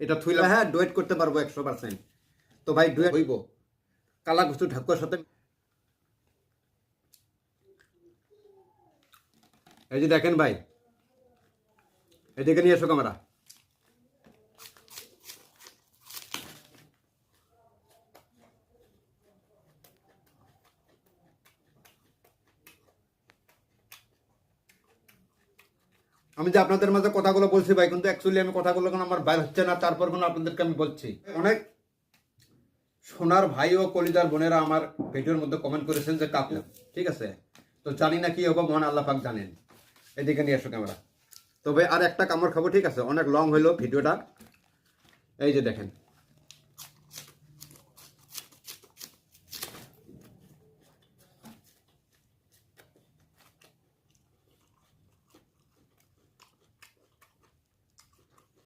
এটা থুইলা হ্যাঁ ডুয়েট করতে পারব একশো পার্সেন্ট তো ভাই ডুয়েট হইব। কালা গুস্তু ঢাকুয়ার সাথে এই যে দেখেন ভাই, এদিকে নিয়ে এসো ক্যামেরা। আমি যে আপনাদের মাঝে কথাগুলো বলছি ভাই, কিন্তু অ্যাকচুয়ালি আমি কথাগুলো কোনো আমার বাইর হচ্ছে না, তারপর কোনো আপনাদেরকে আমি বলছি। অনেক সোনার ভাই ও কলিদার বোনেরা আমার ভিডিওর মধ্যে কমেন্ট করেছেন যে কাকু, ঠিক আছে? তো জানি না কি হব, মহান আল্লাহ পাক জানেন। এদিকে নিয়ে আসো ক্যামেরা। তবে আর একটা কামড় খাব, ঠিক আছে? অনেক লং হইল ভিডিওটা। এই যে দেখেন।